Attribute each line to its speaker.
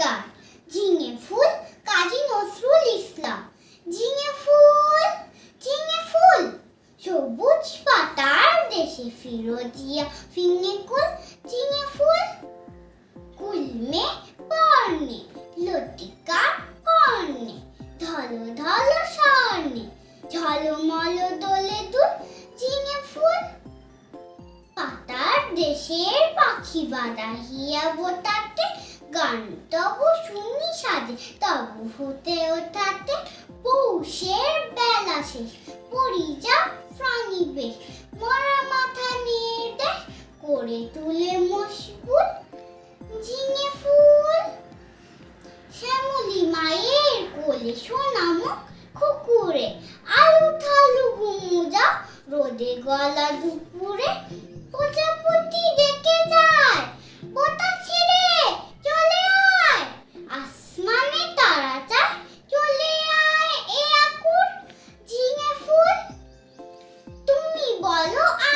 Speaker 1: গান ঝিঙে ফুল, কাজী নজরুল ইসলাম। ঝিঙে ফুল ঝিঙে ফুল। সবুজ পাতার দেশে ফিরোজিয়া ফিঙে কুল ঝিঙে ফুল। কুলমে পর্ণে লতিকা কর্ণে, ধলো ধলো স্বর্ণে, ঝলমল দোলে দুল ঝিঙে ফুল। পাতার দেশের পাখি বাঁধা হিয়া বোতাতে গান শুনি সাজে। তবু হতে ওঠাতে পৌষের বেলা শেষ। পরি যা প্রাণী বেশ। মরা মাথা নির্দেশ করে তুলে মশগুল। ঝিঙে ফুল, শ্যামলি মায়ের কোলে সোনামুখ কুকুরে আলু থালু গুমুজা রোদে গলা দুপুর। 我就爱